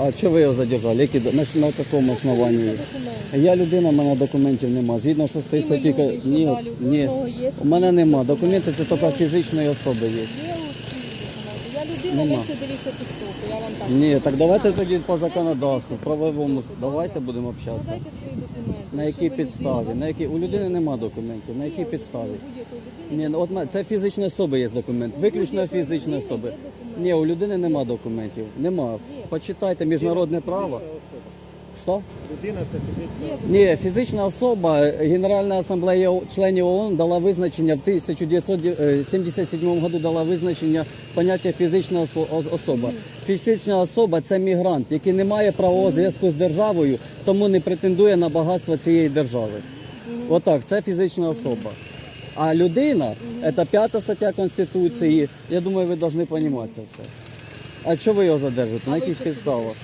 А чи ви його задержали? Які, на, на якому основанні? Я людина, в мене документів нема. Згідно 6 статті... Ні. Ні. У мене нема. Документи це тільки фізичної особи є. Я людина, Нема. ви ще дивіться тіктоку, я вам так. Ні, так давайте тоді по законодавству, правовому. Давайте будемо общатися. Надайте свої документи. На якій підставі? На якій у людини нема документів. На якій підставі? Ні, ну, от це фізичні особи є документ. Виключно будь-якої особи. Ні, у людини нема документів. Нема. Почитайте міжнародне право. Що? Людина це фізична Є Ні, фізична особа, Генеральна асамблея членів ООН дала визначення в 1977 году дала визначення поняття фізична особа. Фізична особа це мігрант, який не має правового зв'язку з державою, тому не претендує на багатство цієї держави. Отак, це фізична особа. А людина це п'ята стаття Конституції. Я думаю, ви повинні розуміти це все. А чого ви його задержите? На яких підставах?